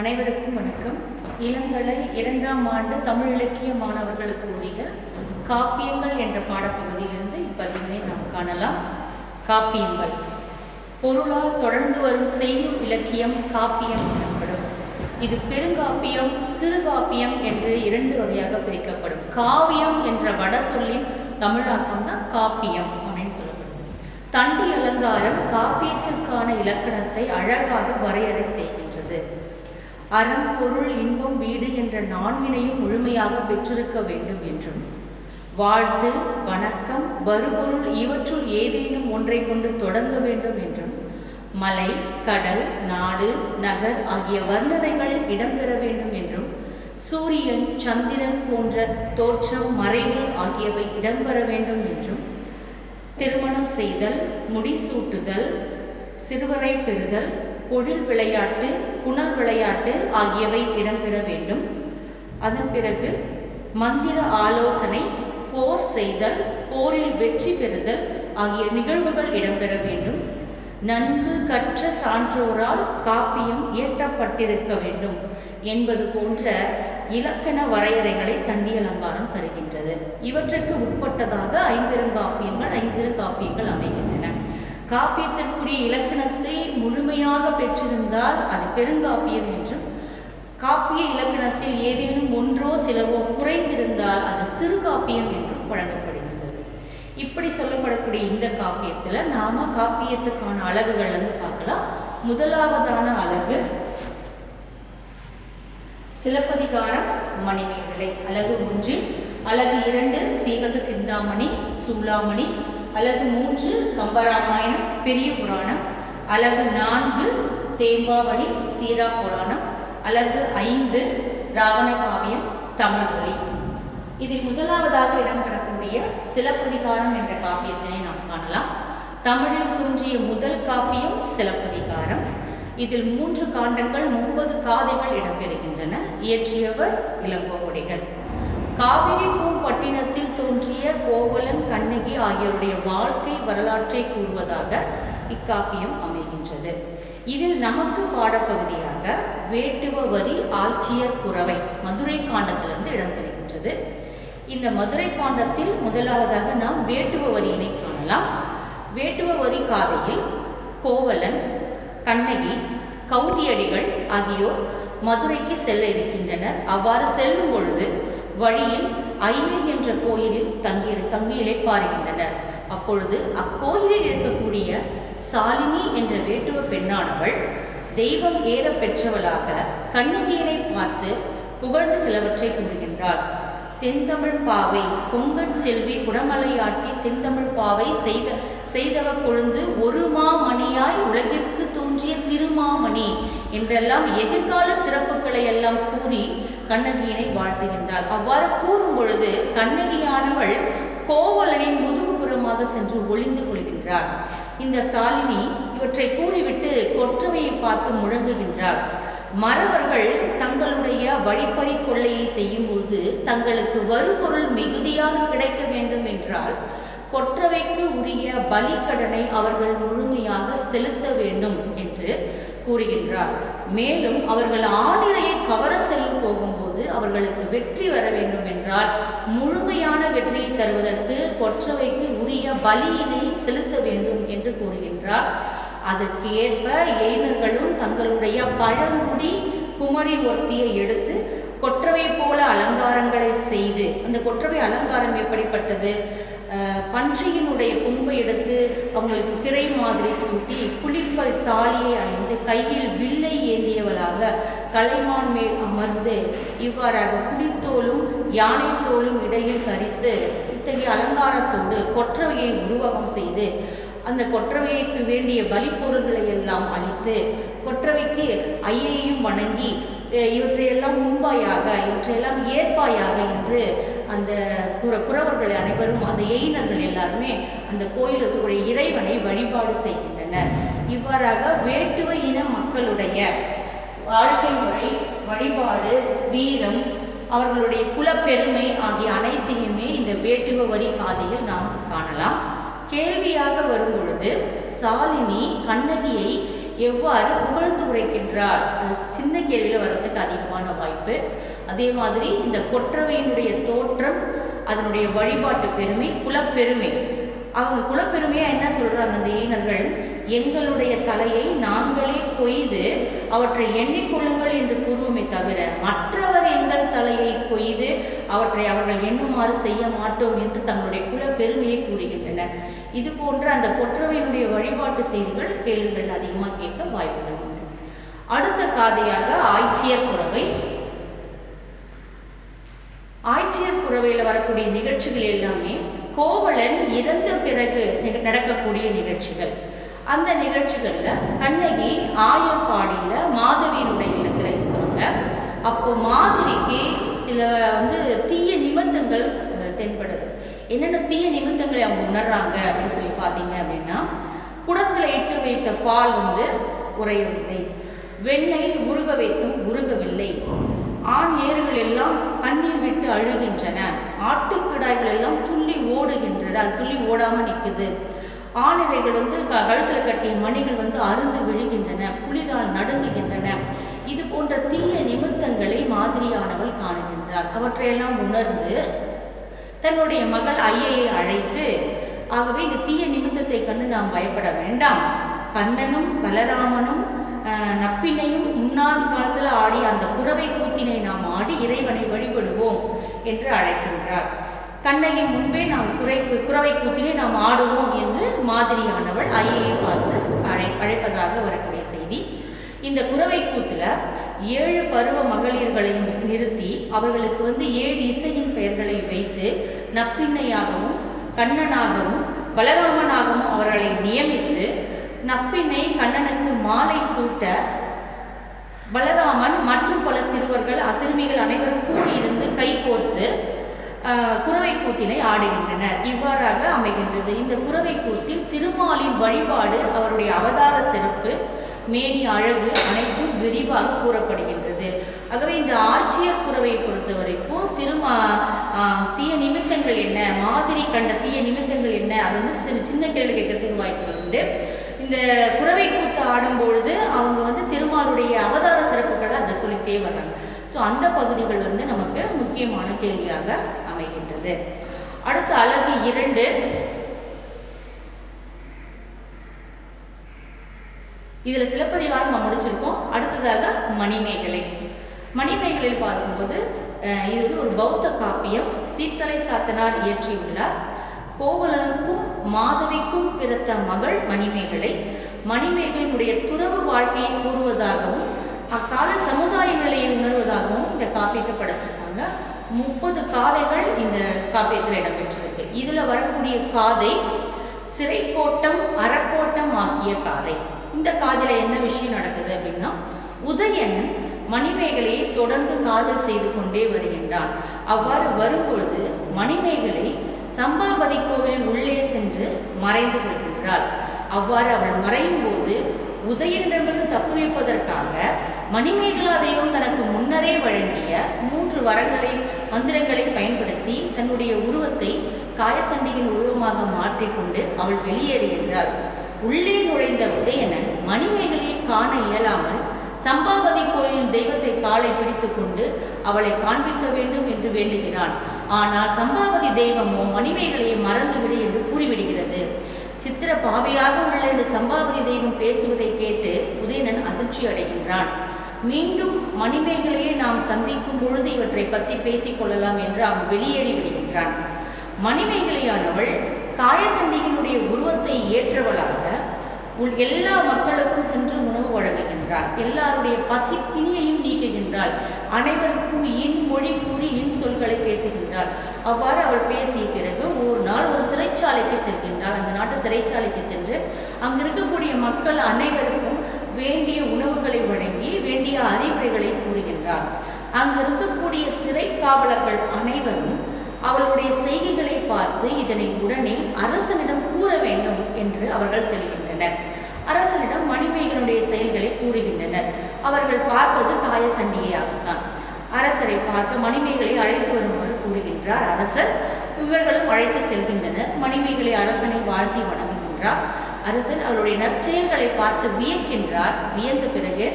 அனைவருக்கும் வணக்கம். இளங்கலை இரண்டாம் ஆண்டு தமிழ் இலக்கிய மாணவர்களுக்கு உரிய காப்பியங்கள் என்ற பாடப்பகுதியிலிருந்து இப்பதிவினை நாம் காணலாம். காப்பியங்கள். பொருளால் தொடர்ந்து வரும் செய்யும் இலக்கியம் காப்பியம் எனப்படும். இது பெருங்காப்பியம் சிறுகாப்பியம் என்று இரண்டு வகையாக பிரிக்கப்படும். காவியம் என்ற வட சொல்லின் தமிழாக்கம் தான் காப்பியம் அப்படின்னு சொல்லப்படும். தண்டி அலங்காரம் காப்பியத்திற்கான இலக்கணத்தை அழகாக வரையறை செய்கின்றது. அறம் பொருள் இன்பம் வீடு என்ற நான்கினையும் முழுமையாக பெற்றிருக்க வேண்டும் என்றும். வாழ்த்து வணக்கம் வருபொருள் இவற்றுள் ஏதேனும் ஒன்றை கொண்டு தொடங்க வேண்டும் என்றும். மலை கடல் நாடு நகர் ஆகிய வர்ணனைகள் இடம்பெற வேண்டும் என்றும். சூரியன் சந்திரன் போன்ற தோற்றம் மறைவு ஆகியவை இடம்பெற வேண்டும் என்றும். திருமணம் செய்தல் முடிசூட்டுதல் சிறுவரை பெறுதல் பொழில் விளையாட்டு புனல் விளையாட்டு ஆகியவை இடம்பெற வேண்டும். அதன் பிறகு மந்திர ஆலோசனை போர் செய்தல் போரில் வெற்றி பெறுதல் ஆகிய நிகழ்வுகள் இடம்பெற வேண்டும். நன்கு கற்ற சான்றோரால் காப்பியம் இயற்றப்பட்டிருக்க வேண்டும் என்பது போன்ற இலக்கண வரையறைகளை தண்டி அலங்காரம் தருகின்றது. இவற்றுக்கு உட்பட்டதாக ஐம்பெருங்காப்பியங்கள் ஐஞ்சிறு காப்பியங்கள் அமைகின்றன. காப்பியத்திற்குரிய இலக்கணத்தை முழுமையாக பெற்றிருந்தால் அது பெருங்காப்பியம் என்றும் காப்பிய இலக்கணத்தில் ஏதேனும் ஒன்றோ சிலவோ குறைந்திருந்தால் அது சிறு காப்பியம் என்றும் வழங்கப்படுகின்றது. இப்படி சொல்லப்படக்கூடிய இந்த காப்பியத்தில் நாம காப்பியத்துக்கான அழகுகள் வந்து பார்க்கலாம். முதலாவதான அழகு சிலப்பதிகாரம் மணிமேகலை. அழகு ஒன்று அழகு இரண்டு சீவக சிந்தாமணி சூளாமணி அலகு மூன்று கம்பராமாயணம் பெரிய புராணம். அலகு நான்கு தேம்பாவளி சீரா புராணம். அலகு ஐந்து ராவண காவியம் தமிழ் மொழி. இதில் முதலாவதாக இடம்பெறக்கூடிய சிலப்பதிகாரம் என்ற காப்பியத்தினை நாம் காணலாம். தமிழில் தோன்றிய முதல் காப்பியம் சிலப்பதிகாரம். இதில் மூன்று காண்டங்கள் முப்பது காதைகள் இடம்பெறுகின்றன. இயற்றியவர் இளங்கோவடிகள். காவிரி பூம்பட்டினத்தில் தோன்றிய கோவலன் கண்ணகி ஆகியோருடைய வாழ்க்கை வரலாற்றை கூறுவதாக இக்காப்பியம் அமைகின்றது. இதில் நமக்கு பாடப்பகுதியாக வேட்டுவ வரி ஆட்சியர் குறவை மதுரை காண்டத்திலிருந்து இடம்பெறுகின்றது. இந்த மதுரை காண்டத்தில் முதலாவதாக நாம் வேட்டுவ வரியினை காணலாம். வேட்டுவ வரி காதையில் கோவலன் கண்ணகி கௌதியடிகள் ஆகியோர் மதுரைக்கு செல்ல இருக்கின்றனர். அவ்வாறு செல்லும் பொழுது வழியில் ஐயர் என்ற கோயிலில் தங்கி தங்கியிலே பாருகின்றனர். அப்பொழுது அக்கோயிலில் இருக்கக்கூடிய சாலினி என்ற வேட்டுவ பெண்ணானவள் தெய்வம் ஏற பெற்றவளாக கண்ணகியனை பார்த்து புகழ்ந்து சிலவற்றை கூறுகின்றாள். தென்தமிழ் பாவை பொங்கச் செல்வி குடமலையாட்டி தென்தமிழ் பாவை செய்த செய்தவ கொழுந்து ஒரு மாமணியாய் உலகிற்கு தோன்றிய திருமாமணி என்றெல்லாம் எதிர்கால சிறப்புகளை எல்லாம் கூறி கண்ணகியினை வாழ்த்துகின்றாள் அவ்வாறு கூறும் பொழுது கண்ணகியானவள் கோவலனின் முதுகுபுறமாக சென்று ஒளிந்து கொள்கின்றாள். இந்த சாலினி இவற்றை கூறிவிட்டு கொற்றவையை பார்த்து முழங்குகின்றாள். மறவர்கள் தங்களுடைய வழிப்பறி கொள்ளையை செய்யும்போது தங்களுக்கு வருபொருள் மிகுதியாக கிடைக்க வேண்டும் என்றால் கொற்றவைக்கு உரிய பலிக்கடனை அவர்கள் முழுமையாக செலுத்த வேண்டும் என்று கூறுகின்றார். மேலும் அவர்கள் ஆணிரையை கவர செல்லும் போகும்போது அவர்களுக்கு வெற்றி வர வேண்டும் என்றால் முழுமையான வெற்றியை தருவதற்கு கொற்றவைக்கு உரிய பலியினை செலுத்த வேண்டும் என்று கூறுகின்றார். அதற்கு ஏற்ப எயினர்களும் தங்களுடைய பழங்குடி குமரி ஒருத்தியை எடுத்து கொற்றவை போல அலங்காரங்களை செய்து அந்த கொற்றவை அலங்காரம் எப்படிப்பட்டது? பன்றியினுடைய கொம்பை எடுத்து அவங்களுக்கு திரை மாதிரி சூட்டி புலிப்பல் தாலியை அணிந்து கையில் வில்லை ஏந்தியவளாக கலைமான் மேல் அமர்ந்து இவ்வாறாக புலித்தோலும் யானை தோலும் இடையில் தரித்து இத்தகைய அலங்காரத்தோடு கொற்றவையை உருவகம் செய்து அந்த கொற்றவைக்கு வேண்டிய பலிப்பொருள்களை எல்லாம் அளித்து கொற்றவைக்கு ஐயையும் வணங்கி இவற்றையெல்லாம் முன்பாயாக இவற்றையெல்லாம் ஏற்பாயாக என்று அந்த குற குறவர்கள் அனைவரும் அந்த எயினர்கள் எல்லாருமே அந்த கோயில் இருக்கக்கூடிய இறைவனை வழிபாடு செய்கின்றனர். இவ்வாறாக வேட்டுவ இன மக்களுடைய வாழ்க்கை முறை வழிபாடு வீரம் அவர்களுடைய குலப்பெருமை ஆகிய அனைத்தையுமே இந்த வேட்டுவ வரி பாதையில் நாம் காணலாம். கேள்வியாக வரும் பொழுது சாலினி கண்ணகியை எவ்வாறு புகழ்ந்து உரைக்கின்றார்? சின்ன கேள்வியில் வர்றதுக்கு அதிகமான வாய்ப்பு. அதே மாதிரி இந்த கொற்றவையினுடைய தோற்றம் அதனுடைய வழிபாட்டு பெருமை குலப்பெருமை. அவங்க குலப்பெருமையாக என்ன சொல்கிறாங்க அந்த ஈனர்கள் எங்களுடைய தலையை நாங்களே கொய்து அவற்றை எண்ணிக்கொள்ளுங்கள் என்று கூறுவோமே தவிர மற்றவர் தலையை கொய்து அவற்றை அவர்கள் எண்ணுமாறு செய்ய மாட்டோம் என்று தங்களுடைய குலப்பெருமையை கூறுகின்றனர். இது போன்ற அந்த கொற்றவையினுடைய வழிபாட்டு செய்திகள் கேள்விகள் அதிகமாக கேட்க வாய்ப்புகள் உண்டு. அடுத்த காதையாக ஆய்ச்சியர் குறவை ஆய்ச்சியர் குறவையில் வரக்கூடிய நிகழ்ச்சிகள் எல்லாமே கோவலன் இறந்த பிறகு நடக்கக்கூடிய நிகழ்ச்சிகள். அந்த நிகழ்ச்சிகளில் கண்ணகி ஆயர்பாடியில் மாதவியினுடைய இல்லத்தில் இருக்காங்க அப்போ மாதிரிக்கு சில வந்து தீய நிமித்தங்கள் தென்படுது. என்னென்ன தீய நிமித்தங்களை அவங்க உணர்றாங்க அப்படின்னு சொல்லி பார்த்தீங்க அப்படின்னா குடத்தில் இட்டு வைத்த பால் வந்து உறையவில்லை. வெண்ணெய் உருக வைத்தும் உருகவில்லை. ஆண் ஏறுகள் எல்லாம் கண்ணீர் விட்டு அழுகின்றன. ஆட்டுக்கிடாய்கள் எல்லாம் துள்ளி ஓடுகின்றன அது துள்ளி ஓடாமல் நிற்குது ஆணிரைகள் வந்து க கழுத்தில் கட்டிய மணிகள் வந்து அருந்து விழுகின்றன. குளிரால் நடுங்குகின்றன. நிமித்தங்களை காணுகின்றாள். அவற்றையெல்லாம் உணர்ந்து தன்னுடைய மகள் ஐயையை அழைத்து ஆகவே இந்த தீய நிமித்தத்தை கண்டு நாம் பயப்பட வேண்டாம். கண்ணனும் பலராமனும் நப்பினையும் முன்னாள் காலத்தில் ஆடி அந்த குறவை கூத்தினை நாம் ஆடி இறைவனை வழிபடுவோம் என்று அழைக்கின்றார் கண்ணகி முன்பே நாம் குறை குறவை கூத்தினை நாம் ஆடுவோம் என்று மாதிரியானவள் ஐயையை பார்த்து அழை அழைப்பதாக வரக்கூடிய செய்தி. இந்த குறவை கூத்துல ஏழு பருவ மகளிர்களையும் நிறுத்தி அவர்களுக்கு வந்து ஏழு இசையின் பெயர்களை வைத்து நப்பிண்ணையாகவும் கண்ணனாகவும் பலராமனாகவும் அவர்களை நியமித்து நப்பிண்ணை கண்ணனுக்கு மாலை சூட்ட பலராமன் மற்றும் பல சிறுவர்கள் அசிறுமிகள் அனைவரும் கூடியிருந்து கைகோர்த்து கோர்த்து குறவை கூத்தினை ஆடுகின்றனர். இவ்வாறாக அமைகின்றது. இந்த குறவை கூத்தில் திருமாலின் வழிபாடு அவருடைய அவதார சிறப்பு. மேனி அழகு அனைத்தும் விரிவாக கூறப்படுகின்றது. ஆகவே இந்த ஆட்சியர் குறவை பொறுத்த வரைக்கும் திருமா தீய நிமித்தங்கள் என்ன? மாதிரி கண்ட தீய நிமித்தங்கள் என்ன? அது வந்து சின்ன சின்ன கேள்வி கேட்கறதுக்கு வாய்ப்புகள் உண்டு. இந்த குறவை கூத்து ஆடும்பொழுது அவங்க வந்து திருமாலுடைய அவதார சிறப்புகளை அதை சொல்லிட்டே வர்றாங்க. ஸோ அந்த பகுதிகள் வந்து நமக்கு முக்கியமான கேள்வியாக அமைகின்றது. அடுத்த அழகு இரண்டு. இதில் சிலப்பதிகாரம் நம்ம முடிச்சிருக்கோம். அடுத்ததாக மணிமேகலை. மணிமேகலையில் பார்க்கும்போது இது வந்து ஒரு பௌத்த காப்பியம் சீத்தலை சாத்தனார் இயற்றியுள்ளார். கோவலனுக்கும் மாதவிக்கும் பிறந்த மகள் மணிமேகலை. மணிமேகலினுடைய துறவு வாழ்க்கையை கூறுவதாகவும் அக்கால சமுதாய நிலையை உணர்வதாகவும் இந்த காப்பியத்தை படைச்சிருக்காங்க. முப்பது காதைகள் இந்த காப்பியத்தில் இடம்பெற்றிருக்கு. இதில் வரக்கூடிய காதை சிறைக்கோட்டம் அறக்கோட்டம் ஆகிய காதை. இந்த காதில் என்ன விஷயம் நடக்குது அப்படின்னா உதயன் மணிமேகலையை தொடர்ந்து காதல் செய்து கொண்டே வருகின்றான். அவ்வாறு வரும்பொழுது மணிமேகலை சம்பாபதி கோவிலின் உள்ளே சென்று மறைந்து கொள்கின்றாள் அவ்வாறு அவள் மறையும் போது உதயனிடமிருந்து தப்புவிப்பதற்காக மணிமேகலா தெய்வம் தனக்கு முன்னரே வழங்கிய மூன்று வரங்களை மந்திரங்களை பயன்படுத்தி தன்னுடைய உருவத்தை காயசண்டியின் உருவமாக மாற்றிக்கொண்டு அவள் வெளியேறுகின்றாள். உள்ளே நுழைந்த உதயணன் மணிமேகலையை காண இயலாமல் சம்பாபதி கோயிலின் தெய்வத்தை காலை பிடித்துக்கொண்டு அவளை காண்பிக்க வேண்டும் என்று வேண்டுகிறான். ஆனால் சம்பாபதி தெய்வமோ மணிமேகலையை மறந்துவிடு என்று கூறிவிடுகிறது. சித்திர பாவியாக உள்ள இந்த சம்பாபதி தெய்வம் பேசுவதை கேட்டு உதயணன் அதிர்ச்சி அடைகின்றான். மீண்டும் மணிமேகலையை நாம் சந்திக்கும் பொழுது இவற்றை பற்றி பேசிக்கொள்ளலாம் என்று அவன் வெளியேறி விடுகின்றான். மணிமேகலையானவள் காயசண்டியினுடைய உருவத்தை ஏற்றவளாக உள் எல்லா மக்களுக்கும் சென்று உணவு வழங்குகின்றாள். எல்லாருடைய பசி பிணியையும் நீக்குகின்றாள். அனைவருக்கும் இன் மொழி கூறி இன் சொல்களை பேசுகின்றாள். அவ்வாறு அவள் பேசிய பிறகு ஒரு நாள் ஒரு சிறைச்சாலைக்கு செல்கின்றாள். அந்த நாட்டு சிறைச்சாலைக்கு சென்று அங்கு இருக்கக்கூடிய மக்கள் அனைவருக்கும் வேண்டிய உணவுகளை வழங்கி வேண்டிய அறிவுரைகளை கூறுகின்றாள். அங்கு இருக்கக்கூடிய சிறை காவலர்கள் அனைவரும் அவளுடைய செய்கைகளை பார்த்து இதனை உடனே அரசனிடம் கூற வேண்டும் என்று அவர்கள் செல்கின்றனர். அரசனிடம் மணிமேகனுடைய செயல்களை கூறுகின்றனர். அவர்கள் பார்ப்பது காய சண்டிகையாகத்தான் அரசரை பார்க்க மணிமேகலை அழைத்து வருமாறு கூறுகின்றார் அரசர். இவர்களும் அழைத்து செல்கின்றனர். மணிமேகலை அரசனை வாழ்த்தி வணங்குகின்றார். அரசன் அவருடைய நற்செயல்களை பார்த்து வியக்கின்றார். வியந்த பிறகு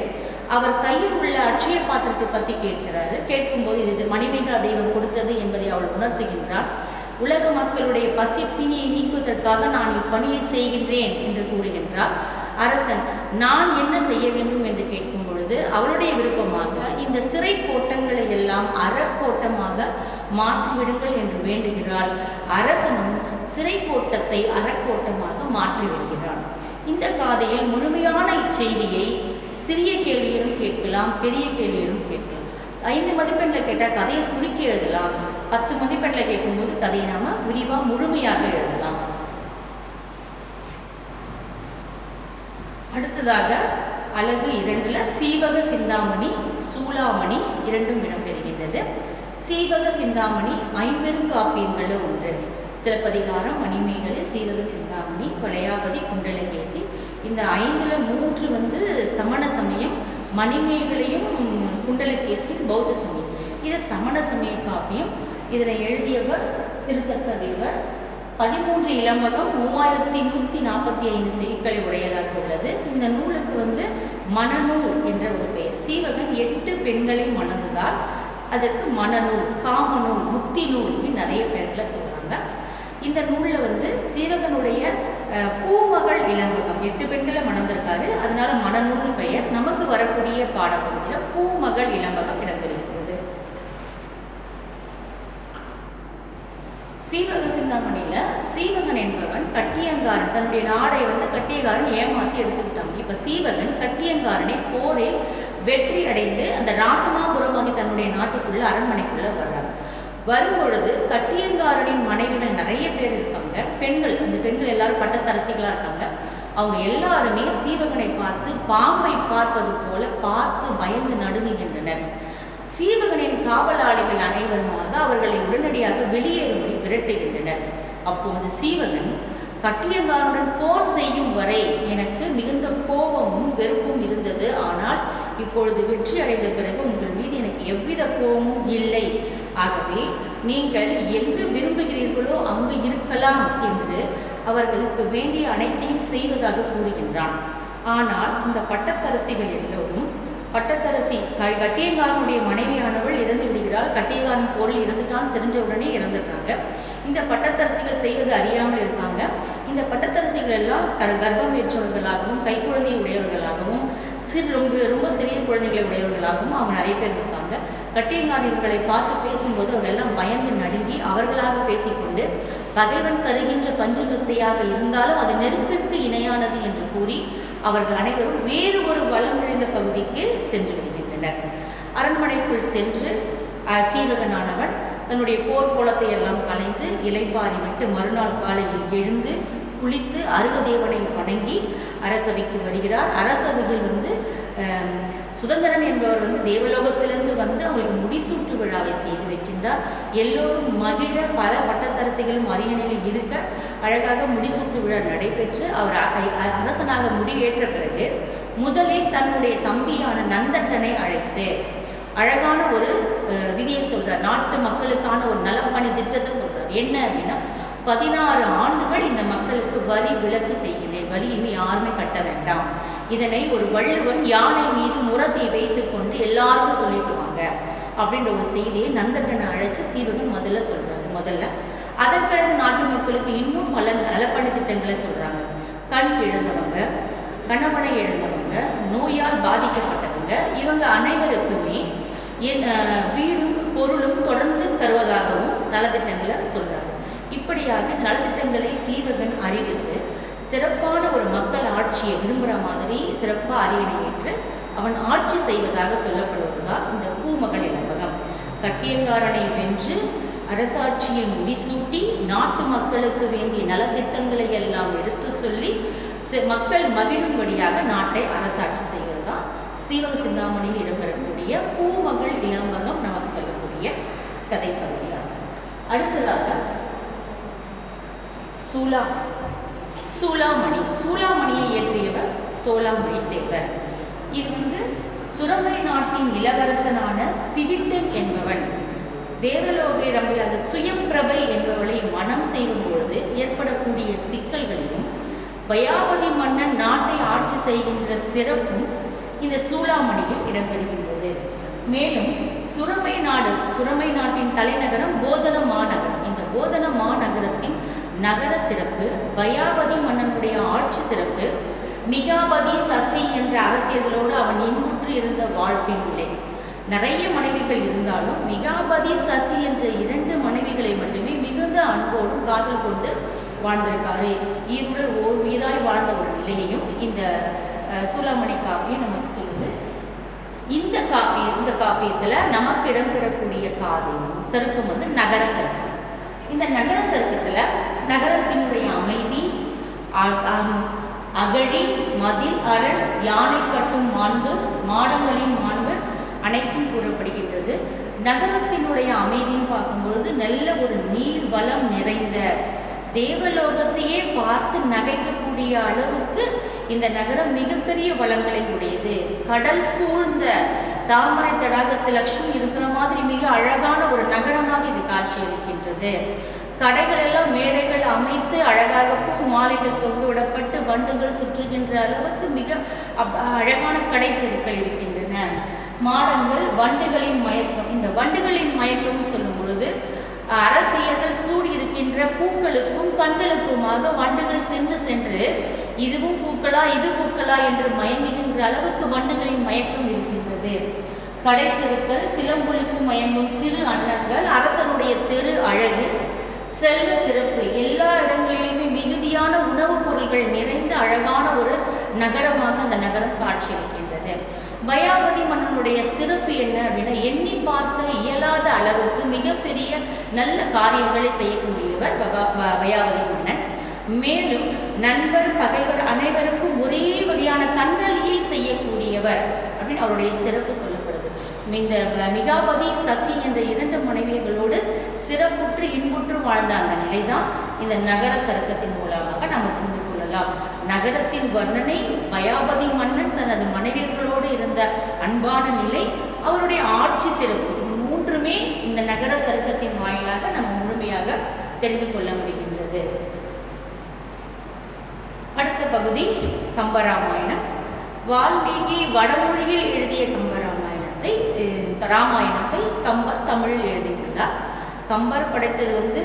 அவர் கையில் உள்ள அட்சய பாத்திரத்தை பற்றி கேட்கிறாரு. கேட்கும்போது இது மணிமேகலா தெய்வம் கொடுத்தது என்பதை அவள் உணர்த்துகின்றார் உலக மக்களுடைய பசி பிணியை நீக்குவதற்காக நான் இப்பணியை செய்கின்றேன் என்று கூறுகின்றார் அரசன் நான் என்ன செய்ய வேண்டும் என்று கேட்கும் பொழுது அவளுடைய விருப்பமாக இந்த சிறை கோட்டங்களை எல்லாம் அறக்கோட்டமாக மாற்றிவிடுங்கள் என்று வேண்டுகிறாள். அரசனும் சிறை கோட்டத்தை அறக்கோட்டமாக மாற்றிவிடுகிறான். இந்த காதையில் முழுமையான இச்செய்தியை சிறிய கேள்வியிலும் கேட்கலாம் பெரிய கேள்வியிலும் கேட்கலாம். ஐந்து மதிப்பெண்ணில் கேட்டால் கதையை சுருக்கி எழுதலாம். பத்து மதிப்பெண்ணில் கேட்கும்போது கதையை நாம விரிவாக முழுமையாக எழுதலாம். அடுத்ததாக அழகு இரண்டுல சீவக சிந்தாமணி சூளாமணி இரண்டும் இடம்பெறுகின்றது. சீவக சிந்தாமணி ஐம்பெரும் காப்பியங்களில் ஒன்று. சிலப்பதிகாரம் மணிமேகலை சீவக சிந்தாமணி கொலையாபதி குண்டலகேசி இந்த ஐந்துல மூன்று வந்து சமண சமயம் மணிமேகலையும் குண்டலகேசியும் பௌத்த சமயம். இது சமண சமய காப்பியம் இதனை எழுதியவர் திருத்தக்கதேவர் பதிமூன்று இளமகம் மூவாயிரத்தி நூற்றி நாற்பத்தி ஐந்து செய்திகளை உடையதாக உள்ளது. இந்த நூலுக்கு வந்து மணநூல் என்ற ஒரு பெயர். சீவகன் எட்டு பெண்களை மணந்ததால் அதற்கு மணநூல் காமநூல் முக்தி நூல் நிறைய பேர்களை சொல்கிறாங்க இந்த நூலில் வந்து சீவகனுடைய பூமகள் இளம்பகம் எட்டு பெண்களை மணந்திருக்காரு. அதனால மணநூல் பெயர். நமக்கு வரக்கூடிய பாடப்பகுதியில் பூமகள் இளம்பகம் இடம்பெறுகிறது. சீவக சிந்தாமணியில சீவகன் என்பவன் கட்டியங்காரன். தன்னுடைய நாடை வந்து கட்டியங்காரன் ஏமாத்தி எடுத்துக்கிட்டாங்க. இப்ப சீவகன் கட்டியங்காரனை போரில் வெற்றி அடைந்து அந்த ராசமாபுரமாகி தன்னுடைய நாட்டுக்குள்ள அரண்மனைக்குள்ள வர்றார் வரும்பொழுது கட்டியங்காரனின் மனைவிகள் நிறைய பேர் இருக்காங்க. பெண்கள் அந்த பெண்கள் எல்லாரும் பட்டத்தரசிகளாக இருக்காங்க. அவங்க எல்லாருமே சீவகனை பார்த்து பாம்பை பார்ப்பது போல பார்த்து பயந்து நடுங்குகின்றனர். சீவகனின் காவலாளிகள் அனைவருமாக அவர்களை உடனடியாக வெளியேறும்படி விரட்டுகின்றனர். அப்போது சீவகன் கட்டியங்காரனுடன் போர் செய்யும் வரை எனக்கு மிகுந்த கோபமும் வெறுப்பும் இருந்தது. ஆனால் இப்பொழுது வெற்றி அடைந்த பிறகு உங்கள் மீது எனக்கு எவ்வித கோபமும் இல்லை. ஆகவே நீங்கள் எங்கு விரும்புகிறீர்களோ அங்கு இருக்கலாம் என்று அவர்களுக்கு வேண்டிய அனைத்தையும் செய்வதாக கூறுகின்றான். ஆனால் இந்த பட்டத்தரசிகள் எல்லோரும் பட்டத்தரசி கட்டியங்காரனுடைய மனைவியானவள் இறந்து விடுகிறாள் கட்டியங்காரன் பொருள் இறந்துட்டான் தெரிஞ்ச உடனே இறந்துடுறாங்க. இந்த பட்டத்தரசிகள் செய்வது அறியாமல் இருக்காங்க. இந்த பட்டத்தரசிகள் எல்லாம் க- கர்ப்பம் ஏற்றவர்களாகவும் கைக்குழந்தை உடையவர்களாகவும் சிறு ரொம்ப ரொம்ப சிறிய குழந்தைகளை உடையவர்களாகவும் அவங்க நிறைய பேர் இருப்பாங்க கட்டியங்காரியர்களை பார்த்து பேசும்போது அவர்களெல்லாம் பயந்து நடுங்கி அவர்களாக பேசிக்கொண்டு பகைவன் தருகின்ற பஞ்சுபத்தையாக இருந்தாலும் அது நெருப்பிற்கு இணையானது என்று கூறி அவர்கள் அனைவரும் வேறு ஒரு வளம் நிறைந்த பகுதிக்கு சென்று விடுகின்றனர். அரண்மனைக்குள் சென்று சீரகனானவன் சீவகனானவன் தன்னுடைய போர்க்கோலத்தை எல்லாம் கலைந்து இலைப்பாரி விட்டு மறுநாள் காலையில் எழுந்து குளித்து அருகதேவனை வணங்கி அரசவைக்கு வருகிறார். அரசவையில் வந்து சுதந்திரன் என்பவர் வந்து தேவலோகத்திலிருந்து வந்து அவங்களுக்கு முடிசூட்டு விழாவை செய்து வைக்கின்றார். எல்லோரும் மகிழ பல பட்டத்தரசிகளும் அரியணையில் இருக்க அழகாக முடிசூட்டு விழா நடைபெற்று அவர் அரசனாக முடிவேற்ற பிறகு முதலில் தன்னுடைய தம்பியான நந்தட்டனை அழைத்து அழகான ஒரு விதியை சொல்றார். நாட்டு மக்களுக்கான ஒரு நலப்பணி திட்டத்தை சொல்றார். என்ன அப்படின்னா பதினாறு ஆண்டுகள் இந்த மக்களுக்கு வரி விலக்கு செய்கிறார் வரி இனி யாருமே கட்ட வேண்டாம். இதனை ஒரு வள்ளுவன் யானை மீது முரசை வைத்து கொண்டு எல்லாருக்கும் சொல்லிட்டு வாங்க அப்படின்ற ஒரு செய்தியை நந்தகனை அழைச்சி சீவகன் முதல்ல சொல்றாரு. முதல்ல அதன் பிறகு நாட்டு மக்களுக்கு இன்னும் பல நலப்பணி திட்டங்களை சொல்றாங்க. கண் இழந்தவங்க கணவனை இழந்தவங்க நோயால் பாதிக்கப்பட்டவங்க இவங்க அனைவருக்குமே என் வீடும் பொருளும் தொடர்ந்து தருவதாகவும் நலத்திட்டங்களை சொல்றாரு. இப்படியாக நலத்திட்டங்களை சீவகன் அறிவித்து சிறப்பான ஒரு மக்கள் ஆட்சியை விரும்புகிற மாதிரி சிறப்பாக அரியணை ஏற்று அவன் ஆட்சி செய்வதாக சொல்லப்படுவதுதான் இந்த பூமகள் இலம்பகம் கட்டியங்காரனை வென்று அரசாட்சியை முடிசூட்டி நாட்டு மக்களுக்கு வேண்டிய நலத்திட்டங்களை எல்லாம் எடுத்து சொல்லி மக்கள் மகிழும்படியாக நாட்டை அரசாட்சி செய்வது தான் சீவக சிந்தாமணியில் இடம்பெறக்கூடிய பூமகள் இளம்பகம் நமக்கு சொல்லக்கூடிய கதை பகுதியாகும் அடுத்ததாக சூலா சூலாமணி சூலாமணியை இயற்றியவர் தோலாமொழி தேவர். இது வந்து சுரங்கை நாட்டின் இளவரசனான திவிட்டன் என்பவன். தேவலோகை ரம்பையாக சுயம்பிரபை என்பவளை மனம் செய்யும் பொழுது ஏற்படக்கூடிய சிக்கல்களையும் பயாவதி மன்னன் நாட்டை ஆட்சி செய்கின்ற சிறப்பும் இந்த சூளாமணியில் இடம்பெறுகின்றது. மேலும் சுரமை நாடு சுரமை நாட்டின் தலைநகரம் போதன மாநகரம் இந்த போதன மாநகரம் நகர சிறப்பு பயாபதி மன்னனுடைய ஆட்சி சிறப்பு மிகாபதி சசி என்ற அரசியலோடு அவன் இன்புற்று இருந்த வாழ்வின் நிலை. நிறைய மனைவிகள் இருந்தாலும் மிகாபதி சசி என்ற இரண்டு மனைவிகளை மட்டுமே மிகுந்த அன்போடும் காதல் கொண்டு வாழ்ந்திருக்காரு. இவர்கள் ஓர் உயிராய் வாழ்ந்த ஒரு நிலையையும் இந்த அஹ், சூளாமணி காப்பியம் நமக்கு சொல்லுது. இந்த காப்பியம் இந்த காப்பியத்தில் நமக்கு இடம்பெறக்கூடிய காதை சருக்கம் வந்து நகர சருக்கம் இந்த நகர சர்க்கத்தில் நகரத்தினுடைய அமைதி அம், அகழி மதில் அரண் யானை கட்டும் மாண்பு மாடங்களின் மாண்பு அனைத்தும் கூறப்படுகின்றது. நகரத்தினுடைய அமைதின்னு பார்க்கும்பொழுது நல்ல ஒரு நீர் வளம் நிறைந்த தேவலோகத்தையே பார்த்து நகைக்கக்கூடிய அளவுக்கு இந்த நகரம் மிகப்பெரிய வளங்களை உடையது. கடல் சூழ்ந்த தாமரை தடாகத்து லக்ஷ்மி இருக்கிற மாதிரி மிக அழகான ஒரு நகரமாக இது காட்சியளிக்கின்றது. கடைகள் எல்லாம் மேடைகள் அமைத்து அழகாக பூ மாலைகள் தொங்கு விடப்பட்டு வண்டுகள் சுற்றுகின்ற அளவுக்கு மிக அப்- அழகான கடை தெருக்கள் இருக்கின்றன. மாடங்கள் வண்டுகளின் மயக்கம் இந்த வண்டுகளின் மயக்கம் சொல்லும் பொழுது அரசியர்கள் சூடி இருக்கின்ற பூக்களுக்கும் கண்களுக்குமாக வண்டுகள் சென்று சென்று இதுவும் பூக்களா இது பூக்களா என்று மயங்குகின்ற அளவுக்கு வண்ணங்களின் மயக்கம் இருக்கின்றது. கடைத்தெருக்கள் சிலம்பொழிப்பு மயங்கும் சிறு அன்னங்கள் அரசனுடைய தெரு அழகு செல்வ சிறப்பு எல்லா இடங்களிலுமே மிகுதியான உணவுப் பொருள்கள் நிறைந்த அழகான ஒரு நகரமாக அந்த நகரம் காட்சியளிக்கின்றது. பயாபதி மன்னனுடைய சிறப்பு என்ன அப்படின்னா எண்ணி பார்க்க இயலாத அளவுக்கு மிகப்பெரிய நல்ல காரியங்களை செய்யக்கூடியவர் பகா பயாபதி மன்னன். மேலும் நண்பர் பகைவர் அனைவருக்கும் ஒரே வகையான தன்னலியை செய்யக்கூடியவர் அப்படின்னு அவருடைய சிறப்பு சொல்லப்படுது. இந்த மிகாபதி சசி என்ற இரண்டு மனைவியர்களோடு சிறப்புற்று இன்புற்று வாழ்ந்த அந்த நிலைதான் இந்த நகர சருக்கத்தின் மூலமாக நம்ம தெரிந்து கொள்ளலாம். நகரத்தின் வர்ணனை மயாபதி மன்னன் தனது மனைவியர்களோடு இருந்த அன்பான நிலை அவருடைய ஆட்சி சிறப்பு. மூன்றுமே இந்த நகர சருக்கத்தின் வாயிலாக நம்ம முழுமையாக தெரிந்து கொள்ள முடிகின்றது. அடுத்த பகுதி கம்பராமாயணம். வால்மீகி வடமொழியில் எழுதிய கம்பராமாயணத்தை ராமாயணத்தை கம்பர் தமிழில் எழுதியுள்ளார். கம்பர் படைத்தது வந்து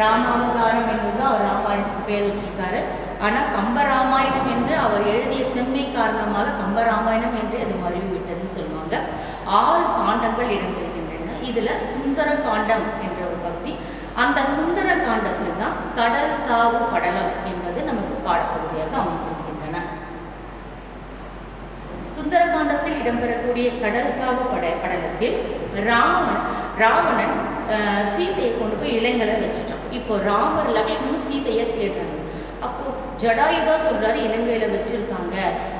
ராமாவதாரம் என்பது அவர் ராமாயணத்துக்கு பேர் வச்சிருக்காரு. ஆனால் கம்பராமாயணம் என்று அவர் எழுதிய செம்மை காரணமாக கம்பராமாயணம் என்று அது மறுவிவிட்டதுன்னு சொல்லுவாங்க. ஆறு காண்டங்கள் இடம்பெறுகின்றன. இதில் சுந்தர காண்டம் என்ற ஒரு பகுதி. அந்த சுந்தர காண்டத்தில் தான் கடல் தாவு படலம் என்பது நம்ம பாடப்பகுதியாக அமைந்திருக்கின்றன சுந்தரகாண்டத்தில் இடம்பெறக்கூடிய கடல் தாவு பட படலத்தில் ராமன் ராவணன் சீதையை கொண்டு போய் இளைஞரை வச்சுட்டான். இப்போ ராமர் லக்ஷ்மணும் சீதையை தேடுறாங்க. அப்போது ஜடாயுதா சொல்கிறாரு இலங்கையில் வச்சுருக்காங்க.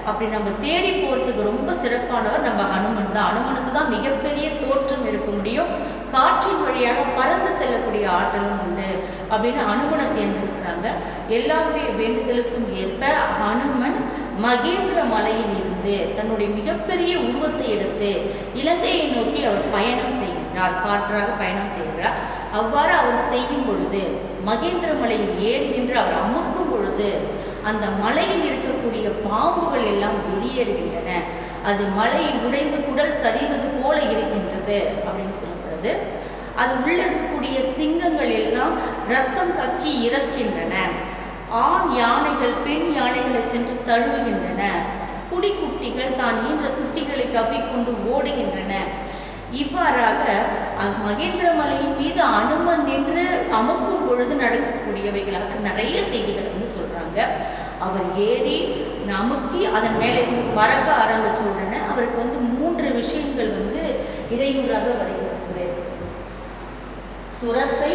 அப்படி நம்ம தேடி போகிறதுக்கு ரொம்ப சிறப்பானவர் நம்ம ஹனுமன் தான். ஹனுமனுக்கு தான் மிகப்பெரிய தோற்றம் எடுக்க முடியும். காற்றின் வழியாக பறந்து செல்லக்கூடிய ஆற்றலும் உண்டு அப்படின்னு அனுமனை தேர்ந்தெடுக்கிறாங்க. எல்லாருடைய வேண்டுதலுக்கும் ஏற்ப ஹனுமன் மகேந்திர மலையில் இருந்து தன்னுடைய மிகப்பெரிய உருவத்தை எடுத்து இலங்கையை நோக்கி அவர் பயணம் செய்ய காற்றாக பயணம் செய்கிறார். அவ்வாறு அவர் செய்யும் பொழுது மகேந்திர மலையில் ஏறி நின்று அவர் அமுக்கும் பொழுது அந்த மலையில் இருக்கக்கூடிய பாம்புகள் எல்லாம் வெளியேறுகின்றன. அது மலை உடைந்து குடல் சரிவது போல இருக்கின்றது அப்படின்னு சொல்லப்படுது அது உள்ள இருக்கக்கூடிய சிங்கங்கள் எல்லாம் ரத்தம் கக்கி இறக்கின்றன. ஆண் யானைகள் பெண் யானைகளை சென்று தழுவுகின்றன. குடி குட்டிகள் தான் ஈன்ற குட்டிகளை கவ்விக்கொண்டு ஓடுகின்றன. இவ்வாறாக மகேந்திரமலையின் மீது அனுமன் நின்று அமுக்கும் பொழுது நடக்கக்கூடியவைகளாக நிறைய செய்திகள் வந்து சொல்றாங்க. அவர் ஏறி நமக்கி அதன் மேலே இருந்து பறக்க ஆரம்பிச்ச உடனே அவருக்கு வந்து மூன்று விஷயங்கள் வந்து இடையூறாக வருகிறது சுரசை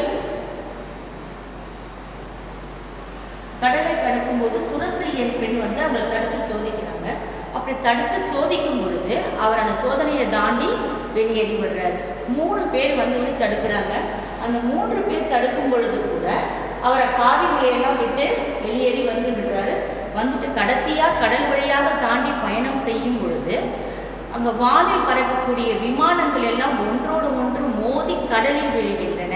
கடலை கடக்கும்போது சுரசை என் பெண் வந்து அவரை தடுத்து சோதிக்கிறாங்க. அப்படி தடுத்து சோதிக்கும் பொழுது அவர் அந்த சோதனையை தாண்டி வெளியேறி விடுறார். மூணு பேர் வந்து வந்து தடுக்கிறாங்க. அந்த மூன்று பேர் தடுக்கும் பொழுது கூட அவரை பாதி வழியெல்லாம் விட்டு வெளியேறி வந்து விடுறாரு. வந்துட்டு கடைசியாக கடல் வழியாக தாண்டி பயணம் செய்யும் பொழுது அங்கே வானில் பறக்கக்கூடிய விமானங்கள் எல்லாம் ஒன்றோடு ஒன்று மோதி கடலில் விழுகின்றன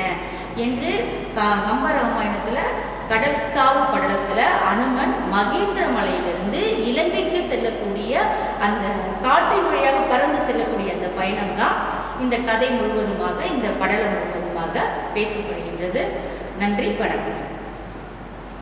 என்று க- கம்ப ராமாயணத்தில் கடற்காவு படலத்தில் அனுமன் மகேந்திர மலையிலிருந்து இலங்கைக்கு செல்லக்கூடிய அந்த காற்றின் வழியாக பறந்து செல்லக்கூடிய பயணம் தான் இந்த கதை முழுவதுமாக இந்த படலம் முழுவதுமாக பேசப்படுகின்றது. நன்றி வணக்கம்.